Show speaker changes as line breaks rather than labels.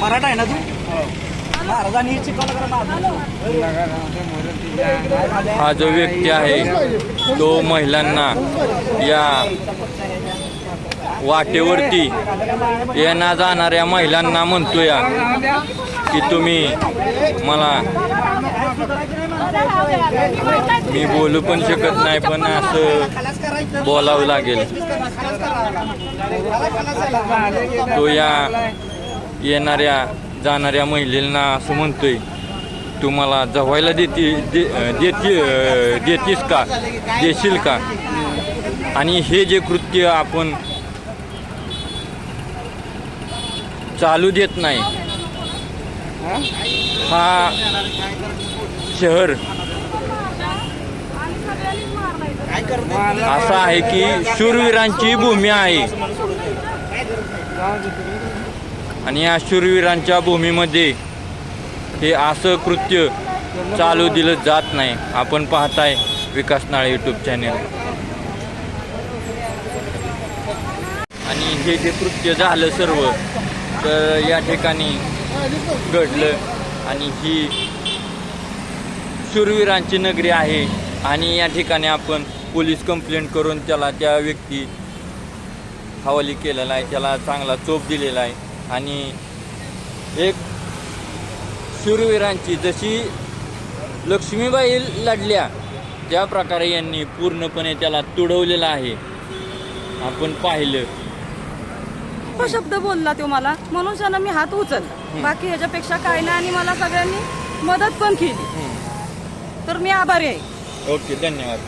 मराठा आहे ना तू? महाराजांनी शिकवलं करा महाराज
हा जो व्यक्ती आहे तो महिलांना या वाटेवरती येण्या जाणाऱ्या महिलांना म्हणतोय की तुम्ही मला मी बोलू पण शकत नाही पण असं बोलावं लागेल. तो या येणाऱ्या जाणाऱ्या महिलेला असं म्हणतोय तू मला जवायला देती दे देती देतीस का? देशील का? आणि हे जे कृत्य आपण चालू देत नाही हा शहर असा आहे की शूरवीरांची भूमी आहे. आणि या शूरवीरांच्या भूमीमध्ये हे असं कृत्य चालू दिलं जात नाही. आपण पाहताय विकास नाळे यूट्यूब चॅनेल आणि हे जे कृत्य झालं सर्व तर या ठिकाणी घडलं आणि ही शूरवीरांची नगरी आहे आणि या ठिकाणी आपण पोलीस कंप्लेंट करून त्याला त्या व्यक्ती हवाली केलेला आहे त्याला चांगला चोप दिलेला आहे. आणि एक शूरवीरांची जशी लक्ष्मीबाई लढल्या त्या प्रकारे यांनी पूर्णपणे त्याला तुडवलेलं आहे. आपण पाहिलं.
तो शब्द बोलला तो मला. म्हणून त्यानं मी हात उचलला. बाकी ह्याच्यापेक्षा काय नाही आणि मला सगळ्यांनी मदत पण केली. तर मी आभारी आहे.
ओके धन्यवाद.